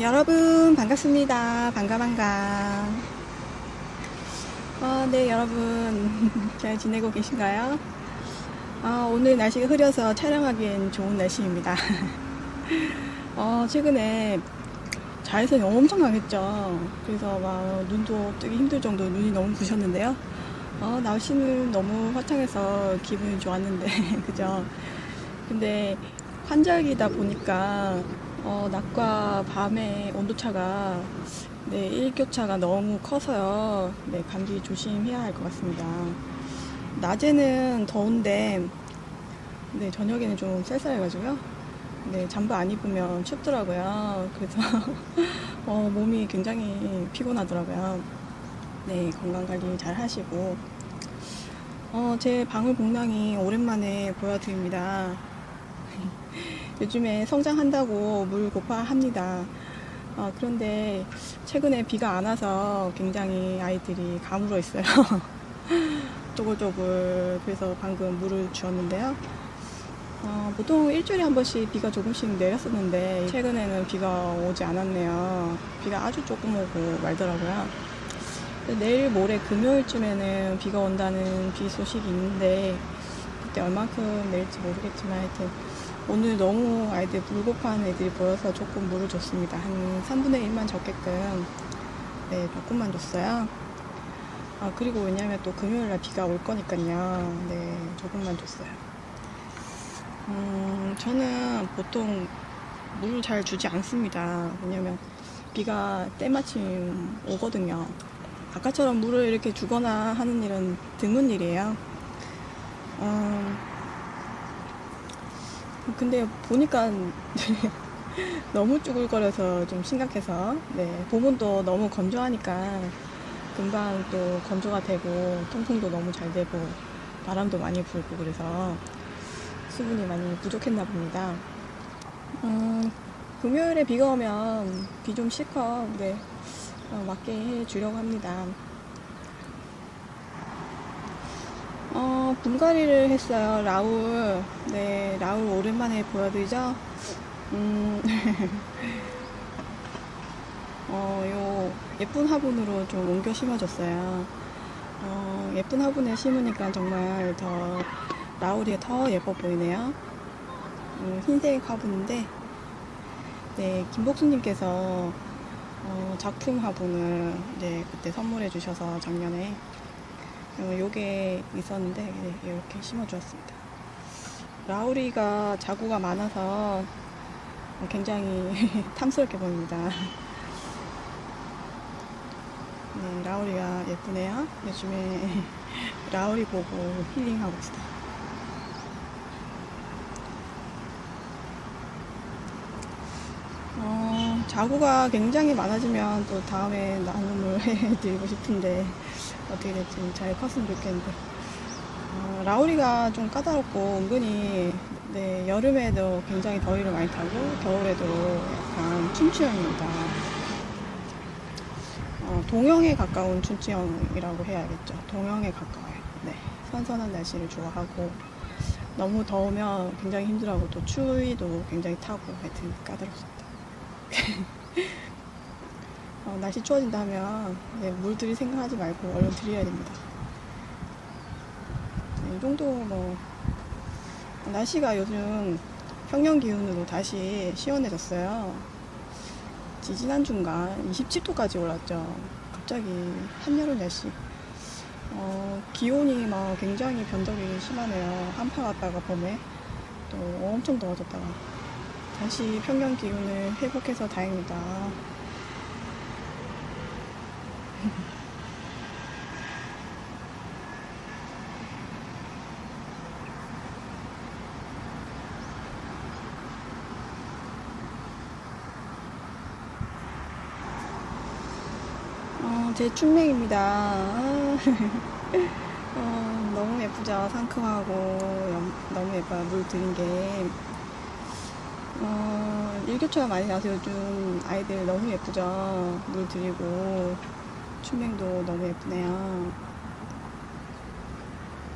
여러분 반갑습니다. 반가 반가. 어, 네 여러분 잘 지내고 계신가요? 어, 오늘 날씨가 흐려서 촬영하기엔 좋은 날씨입니다. 어, 최근에 자외선이 엄청 강했죠. 그래서 막 눈도 뜨기 힘들 정도로 눈이 너무 부셨는데요. 어, 날씨는 너무 화창해서 기분이 좋았는데, 그죠? 근데 환절기다 보니까 어, 낮과 밤의 온도차가 네, 일교차가 너무 커서요. 네, 감기 조심해야 할 것 같습니다. 낮에는 더운데 네, 저녁에는 좀 쌀쌀해가지고요. 네, 잠바 안 입으면 춥더라고요. 그래서 어, 몸이 굉장히 피곤하더라고요. 네, 건강 관리 잘 하시고 어, 제 방울 복랑이 오랜만에 보여드립니다. 요즘에 성장한다고 물 고파합니다. 어, 그런데 최근에 비가 안 와서 굉장히 아이들이 가물어 있어요. 쪼글쪼글. 그래서 방금 물을 주었는데요. 어, 보통 일주일에 한 번씩 비가 조금씩 내렸었는데 최근에는 비가 오지 않았네요. 비가 아주 조금 오고 말더라고요. 내일 모레 금요일쯤에는 비가 온다는 비 소식이 있는데 그때 얼만큼 내릴지 모르겠지만 하여튼 오늘 너무 아이들 물 고파하는 애들이 보여서 조금 물을 줬습니다. 한 3분의 1만 줬게끔 네 조금만 줬어요. 아 그리고 왜냐면 또 금요일날 비가 올 거니까요. 네 조금만 줬어요. 음 저는 보통 물을 잘 주지 않습니다. 왜냐면 비가 때마침 오거든요. 아까처럼 물을 이렇게 주거나 하는 일은 드문 일이에요. 음, 근데 보니까 너무 쭈글거려서 좀 심각해서 네, 또 너무 건조하니까 금방 또 건조가 되고 통풍도 너무 잘 되고 바람도 많이 불고 그래서 수분이 많이 부족했나 봅니다. 음, 금요일에 비가 오면 비 좀 실컷 네, 어, 맞게 해주려고 합니다. 어, 분갈이를 했어요. 라울. 네, 라울 오랜만에 보여드리죠? 음, 어, 요, 예쁜 화분으로 좀 옮겨 심어줬어요. 어, 예쁜 화분에 심으니까 정말 더, 라울이 더 예뻐 보이네요. 음, 흰색 화분인데, 네, 김복수님께서 어, 작품 화분을 이제 그때 선물해 주셔서 작년에 어, 요게 있었는데 네, 이렇게 심어 주었습니다. 라우리가 자구가 많아서 굉장히 탐스럽게 보입니다. 네, 라우리가 예쁘네요. 요즘에 라우리 보고 힐링하고 있어요. 어, 자구가 굉장히 많아지면 또 다음에 나눔을 해드리고 싶은데 어떻게 될지 잘 컸으면 좋겠는데 어, 라우리가 좀 까다롭고 은근히 네, 여름에도 굉장히 더위를 많이 타고 겨울에도 약간 춘추형입니다. 어, 동형에 가까운 춘추형이라고 해야겠죠. 동형에 가까워요. 네, 선선한 날씨를 좋아하고 너무 더우면 굉장히 힘들어하고 또 추위도 굉장히 타고 하여튼 까다롭습니다. 어, 날씨 추워진다면 네, 물들이 생각하지 말고 얼른 드려야 됩니다. 네, 이 정도 뭐 날씨가 요즘 평년 기온으로 다시 시원해졌어요. 지지난주인가 27도까지 올랐죠. 갑자기 한여름 날씨. 어, 기온이 막 굉장히 변덕이 심하네요. 한파 갔다가 봄에 또 엄청 더워졌다가 다시 평년 기온을 회복해서 다행이다. 어, 제 춘맥입니다. 아, 어, 너무 예쁘죠? 상큼하고 염- 너무 예뻐요. 물 드린 게. 어, 일교차가 많이 나서 요즘 아이들 너무 예쁘죠? 물 드리고 춘맹도 너무 예쁘네요.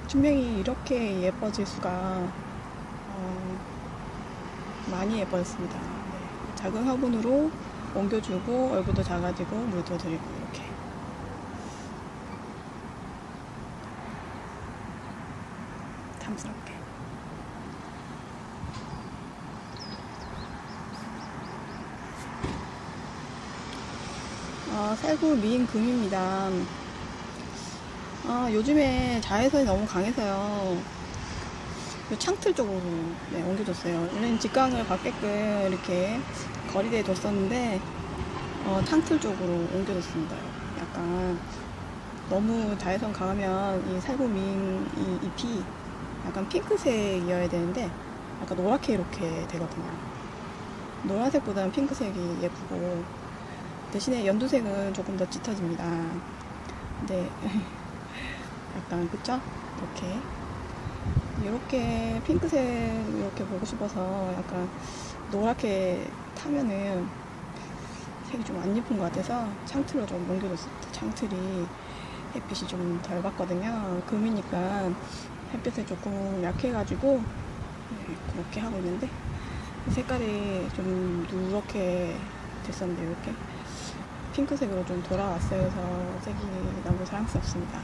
춘맹이 이렇게 예뻐질 수가 어, 많이 예뻐졌습니다. 네. 작은 화분으로 옮겨주고 얼굴도 작아지고 물도 드리고 이렇게 탐스럽게 어, 살구 미인 금입니다. 아, 요즘에 자외선이 너무 강해서요. 요 창틀 쪽으로 네, 옮겨줬어요. 원래는 직광을 받게끔 이렇게 거리대에 뒀었는데 어, 창틀 쪽으로 옮겨줬습니다. 약간 너무 자외선 강하면 이 살구민 이 잎이 약간 핑크색이어야 되는데 약간 노랗게 이렇게 되거든요. 노란색보다는 핑크색이 예쁘고 대신에 연두색은 조금 더 짙어집니다. 근데 약간 그쵸? 이렇게 이렇게 핑크색 이렇게 보고 싶어서 약간 노랗게 타면은 색이 좀 안 예쁜 것 같아서 창틀로 좀 옮겨줬습니다. 창틀이 햇빛이 좀 덜 받거든요. 금이니까 햇빛에 조금 약해가지고 네, 그렇게 하고 있는데 색깔이 좀 누렇게 됐었는데 이렇게 핑크색으로 좀 돌아왔어요. 그래서 색이 너무 자랑스럽습니다.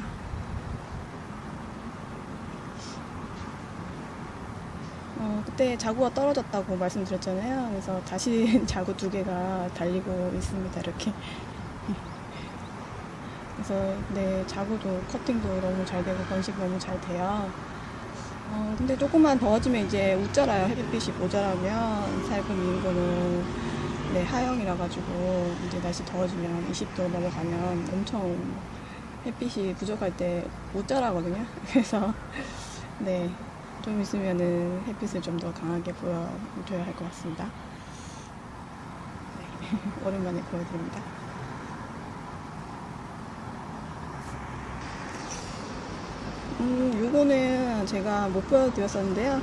어, 그때 자구가 떨어졌다고 말씀드렸잖아요. 그래서 다시 자구 두 개가 달리고 있습니다. 이렇게. 그래서 네 자구도 커팅도 너무 잘 되고 번식 너무 잘 돼요. 어, 근데 조금만 더워지면 이제 웃자라요. 햇빛이 모자라면 살금 미는 거는 네 하영이라 가지고 이제 날씨 더워지면 20도 넘어가면 엄청 햇빛이 부족할 때못 자라거든요. 그래서 네. 좀 있으면은 햇빛을 좀 더 강하게 보여줘야 할 것 같습니다. 네. 오랜만에 보여드립니다. 음, 요거는 제가 못 보여드렸었는데요.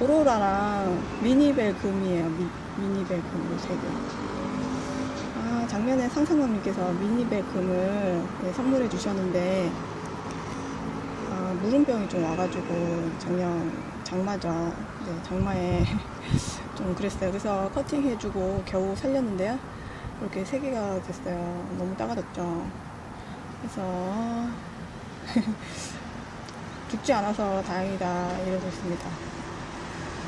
오로라랑 미니벨 금이에요. 미, 미니벨 금으로 세 개. 아, 작년에 상상맘님께서 미니벨 금을 네, 선물해 주셨는데, 아, 물음병이 좀 와가지고 작년 장마죠. 네, 장마에 좀 그랬어요. 그래서 커팅 해주고 겨우 살렸는데요. 이렇게 세 개가 됐어요. 너무 작아졌죠. 그래서 죽지 않아서 다행이다 이러고 있습니다.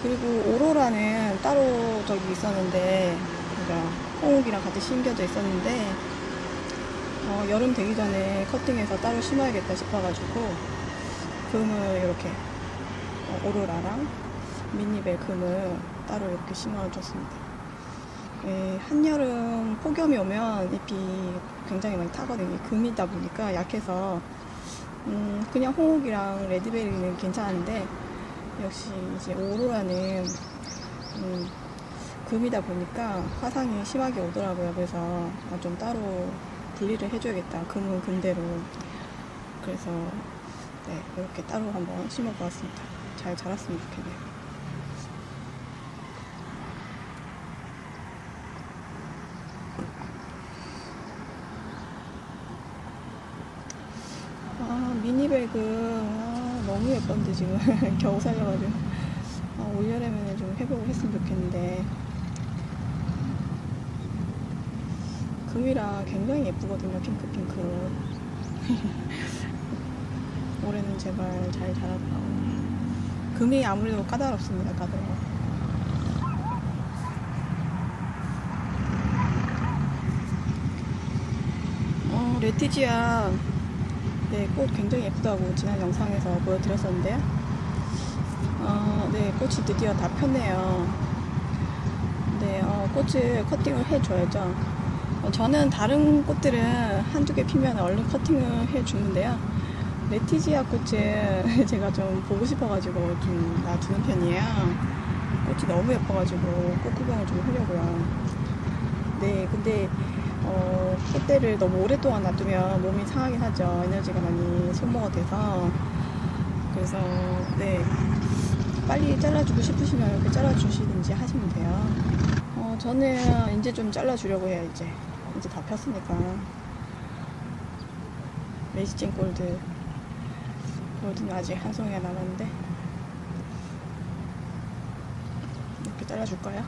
그리고 오로라는 따로 저기 있었는데, 그러니까 홍옥이랑 같이 심겨져 있었는데, 어, 여름 되기 전에 커팅해서 따로 심어야겠다 싶어가지고 금을 이렇게 어, 오로라랑 미니벨 금을 따로 이렇게 심어줬습니다. 예, 한여름 폭염이 오면 잎이 굉장히 많이 타거든요. 금이다 보니까 약해서 음, 그냥 홍옥이랑 레드베리는 괜찮은데 역시 이제 오로라는 음, 금이다 보니까 화상이 심하게 오더라고요. 그래서 아, 좀 따로 분리를 해줘야겠다. 금은 금대로. 그래서 네, 이렇게 따로 한번 심어보았습니다. 잘 자랐으면 좋겠네요. 아, 미니백은 아, 너무 예쁜데 지금 겨우 살려가지고. 아, 올여름에는 좀 회복을 했으면 좋겠는데. 금이라 굉장히 예쁘거든요 핑크핑크. 올해는 제발 잘 자라더라고요. 금이 아무래도 까다롭습니다 까다로워. 어, 레티지아 네, 꽃 굉장히 예쁘다고 지난 영상에서 보여드렸었는데요. 어, 네, 꽃이 드디어 다 폈네요. 네, 어, 꽃을 커팅을 해줘야죠. 어, 저는 다른 꽃들은 한두 개 피면 얼른 커팅을 해주는데요. 레티지아 꽃을 제가 좀 보고 싶어가지고 좀 놔두는 편이에요. 꽃이 너무 예뻐가지고 꽃구경을 좀 하려고요. 네, 근데 어, 꽃대를 너무 오랫동안 놔두면 몸이 상하긴 하죠. 에너지가 많이 소모가 돼서. 그래서, 네. 빨리 잘라주고 싶으시면 이렇게 잘라주시든지 하시면 돼요. 어, 저는 이제 좀 잘라주려고 해요, 이제. 이제 다 폈으니까. 레지진 골드. 골드는 아직 한 송이가 남았는데. 이렇게 잘라줄까요?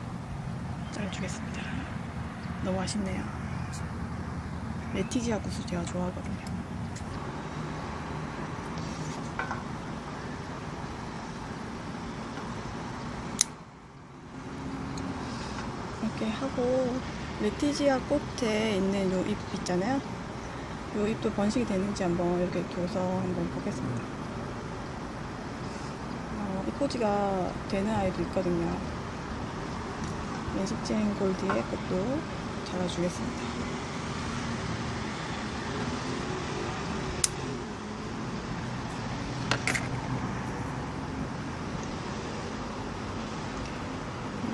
잘라주겠습니다. 너무 아쉽네요. 레티지아 구스 제가 좋아하거든요. 이렇게 하고 레티지아 꽃에 있는 요 잎 있잖아요. 요 잎도 번식이 되는지 한번 이렇게 둬서 한번 보겠습니다. 어, 이 포지가 되는 아이도 있거든요. 렌식쟁 골드의 꽃도 잘라주겠습니다.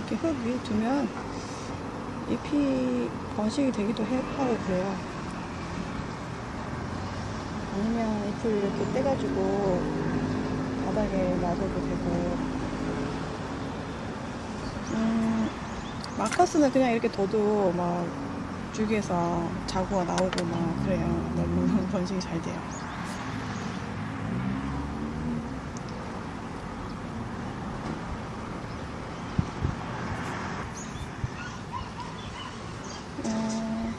이렇게 흙 위에 두면 잎이 번식이 되기도 해- 하고 그래요. 아니면 잎을 이렇게 떼가지고 바닥에 놔둬도 되고. 음, 마커스는 그냥 이렇게 둬도 막 줄기에서 자구가 나오고 막 그래요. 너무 번식이 잘 돼요. 어,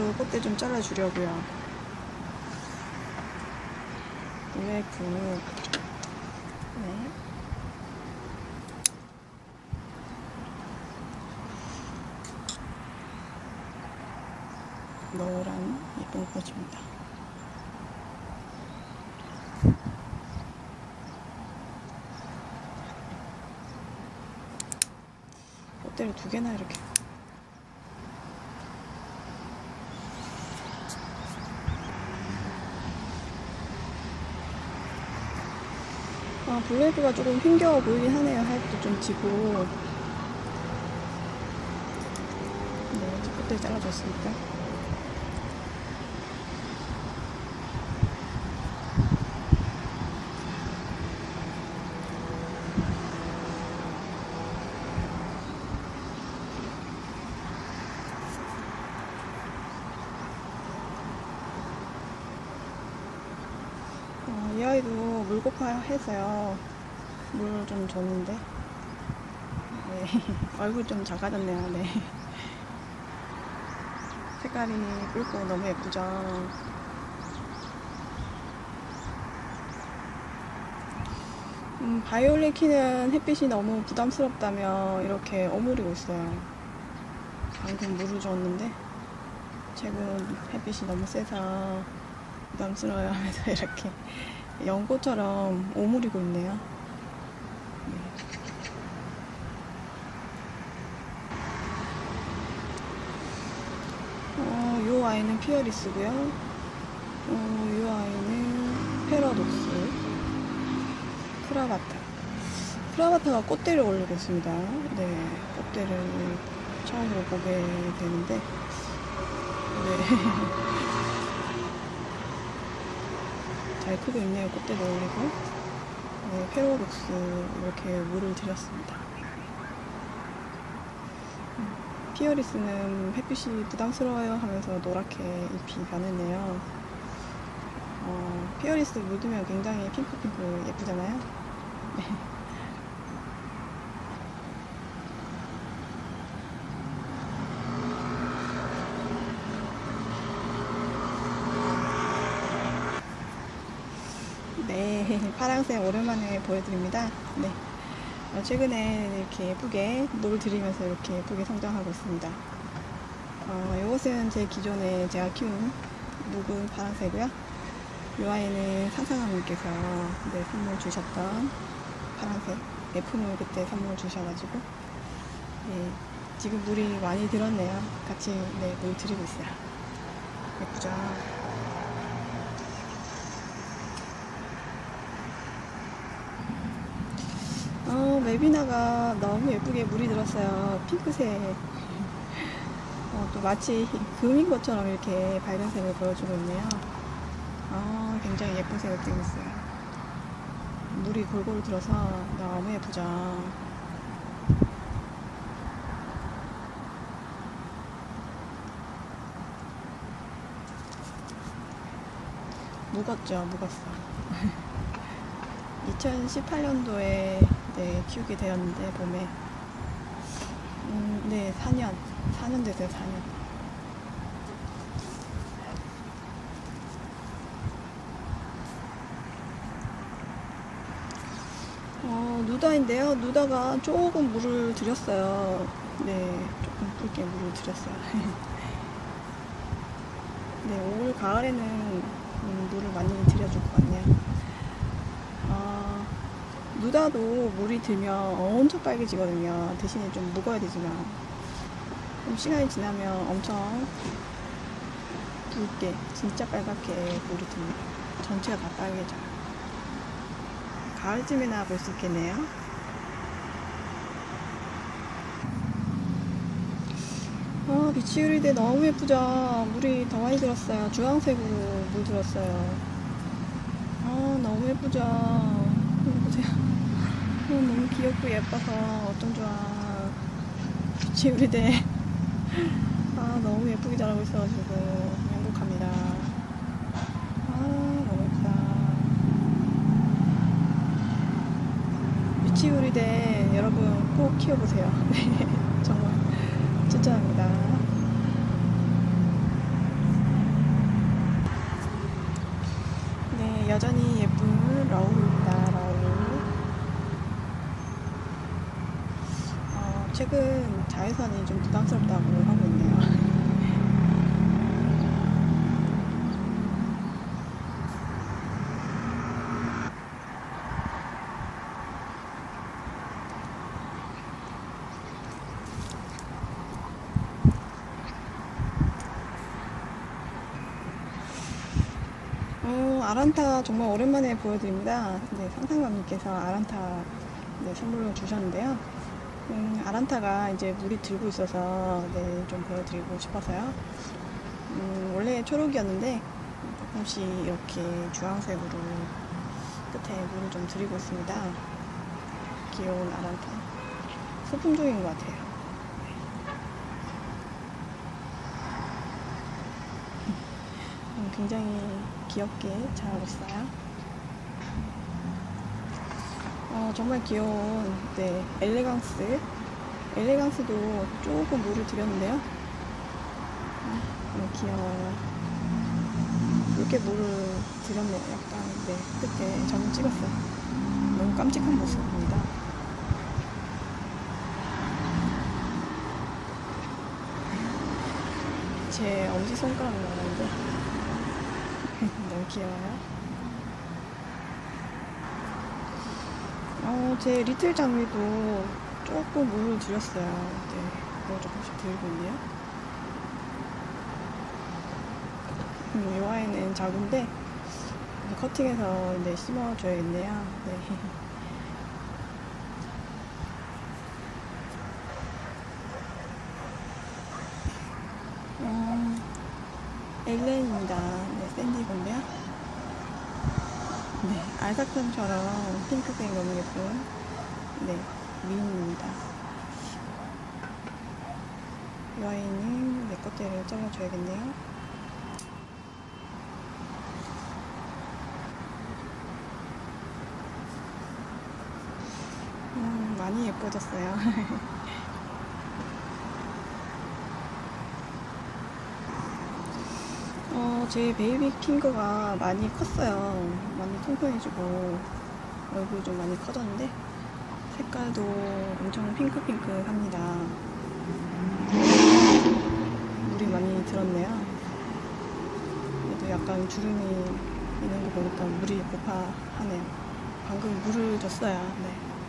이 아이도 꽃대 좀 잘라주려고요. UF. 네. 노란 예쁜 꽃입니다. 꽃대를 두 개나 이렇게 블레이크가 조금 힘겨워 보이긴 하네요. 하얗도 좀 지고. 네, 이제 꽃대 잘라줬으니까. 어, 이 아이도 물 고파 해서요. 물 좀 줬는데. 네. 얼굴 좀 작아졌네요. 네. 색깔이 붉고 너무 예쁘죠. 음, 바이올린 키는 햇빛이 너무 부담스럽다며 이렇게 오므리고 있어요. 방금 물을 줬는데 최근 햇빛이 너무 세서 부담스러워요 하면서 이렇게 연꽃처럼 오므리고 있네요. 네. 어, 요 아이는 피어리스고요. 어, 요 아이는 페러독스, 크라바타. 크라바타가 꽃대를 올리고 있습니다. 네, 꽃대를 처음으로 보게 되는데, 네. 잘 크고 있네요. 꽃대도 올리고. 네, 페로독스 이렇게 물을 들였습니다. 음, 피어리스는 햇빛이 부담스러워요 하면서 노랗게 잎이 가는데요. 어, 피어리스 묻으면 굉장히 핑크핑크 예쁘잖아요. 네. 네, 파랑색 오랜만에 보여드립니다. 네. 어, 최근에 이렇게 예쁘게 물 들이면서 이렇게 예쁘게 성장하고 있습니다. 어, 이것은 제 기존에 제가 키운 묵은 파랑새고요. 이 아이는 상상하님께서 네, 선물 주셨던 파랑새 예품을 그때 선물 주셔가지고 네, 지금 물이 많이 들었네요. 같이 네, 물 드리고 있어요. 예쁘죠? 어, 멜비나가 너무 예쁘게 물이 들었어요. 핑크색. 어, 또 마치 금인 것처럼 이렇게 밝은 색을 보여주고 있네요. 아, 굉장히 예쁜 색을 띠고 있어요. 물이 골고루 들어서 너무 예쁘죠. 묵었죠, 묵었어. 2018년도에 네, 키우게 되었는데 봄에 음, 네, 4년. 4년 됐어요, 4년. 어, 누다인데요. 누다가 조금 물을 들였어요. 네, 조금 붉게 물을 들였어요. 네, 올 가을에는 음, 물을 많이 들여줄 것 같네요. 아, 누다도 물이 들면 엄청 빨개지거든요. 대신에 좀 묵어야 되지만. 좀 시간이 지나면 엄청 붉게, 진짜 빨갛게 물이 듭니다. 전체가 다 빨개져요. 가을쯤에나 볼 수 있겠네요. 아, 비치유리대 너무 예쁘죠? 물이 더 많이 들었어요. 주황색으로 물 들었어요. 아, 너무 예쁘죠? 보세요. 아, 너무 귀엽고 예뻐서 어쩜 좋아. 비치유리대. 아, 너무 예쁘게 자라고 있어가지고 행복합니다. 아, 너무 예쁘다. 미치우리대 여러분 꼭 키워보세요. 네, 정말 추천합니다. 네, 여전히 예쁜 라울입니다. 라울. 어, 자외선이 좀 부담스럽다고 하고 있네요. 어, 아란타 정말 오랜만에 보여드립니다. 네, 상상감님께서 아란타 네, 선물로 주셨는데요. 음, 아란타가 이제 물이 들고 있어서 네, 좀 보여드리고 싶어서요. 음, 원래 초록이었는데 조금씩 이렇게 주황색으로 끝에 물을 좀 들이고 있습니다. 귀여운 아란타. 소품 중인 것 같아요. 음, 굉장히 귀엽게 자라고 있어요. 어, 정말 귀여운 네, 엘레강스. 엘레강스도 조금 물을 들였는데요. 아, 너무 귀여워요. 이렇게 물을 들였네요. 약간 네, 끝에 저는 찍었어요. 너무 깜찍한 모습입니다. 제 엄지손가락 나가는데 너무 귀여워요. 어, 제 리틀 장미도 조금 물을 들였어요. 네, 그거 조금씩 들고 있네요. 음, 이 아이는 작은데 커팅해서 네, 심어줘야겠네요. 네. 음, 엘렌입니다. 네, 샌디고인데요. 네, 알사탕처럼 핑크색 너무 예쁜 네, 미인입니다. 이 아이는 내 것대로 잘라줘야겠네요. 음, 많이 예뻐졌어요. 어, 제 베이비 핑거가 많이 컸어요. 많이 통통해지고 얼굴이 좀 많이 커졌는데 색깔도 엄청 핑크핑크합니다. 물이 많이 들었네요. 그래도 약간 주름이 있는 거 보니까 물이 고파하네요. 방금 물을 줬어요. 네.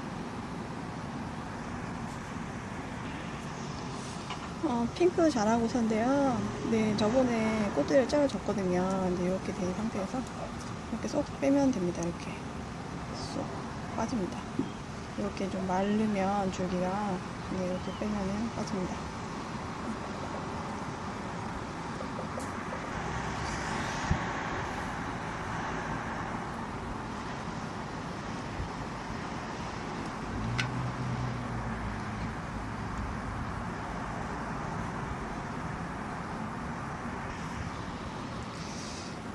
어, 핑크 있었는데요. 네, 저번에 꽃들을 잘라줬거든요. 근데 이렇게 된 상태에서 이렇게 쏙 빼면 됩니다. 이렇게 쏙 빠집니다. 이렇게 좀 마르면 줄기가 네, 이렇게 빼면은 빠집니다.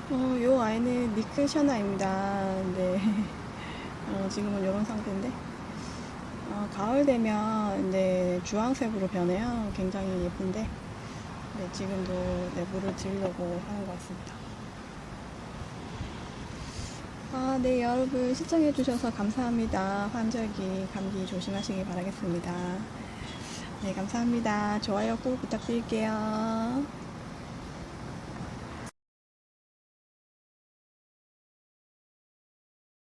어, 요 아이는 니크 샤나입니다. 네. 어, 지금은 이런 상태인데. 어, 어, 가을 되면 이제 주황색으로 변해요. 굉장히 예쁜데 네, 지금도 네, 물을 드리려고 하는 것 같습니다. 아, 네, 여러분 시청해주셔서 감사합니다. 환절기 감기 조심하시기 바라겠습니다. 네, 감사합니다. 좋아요 꼭 부탁드릴게요.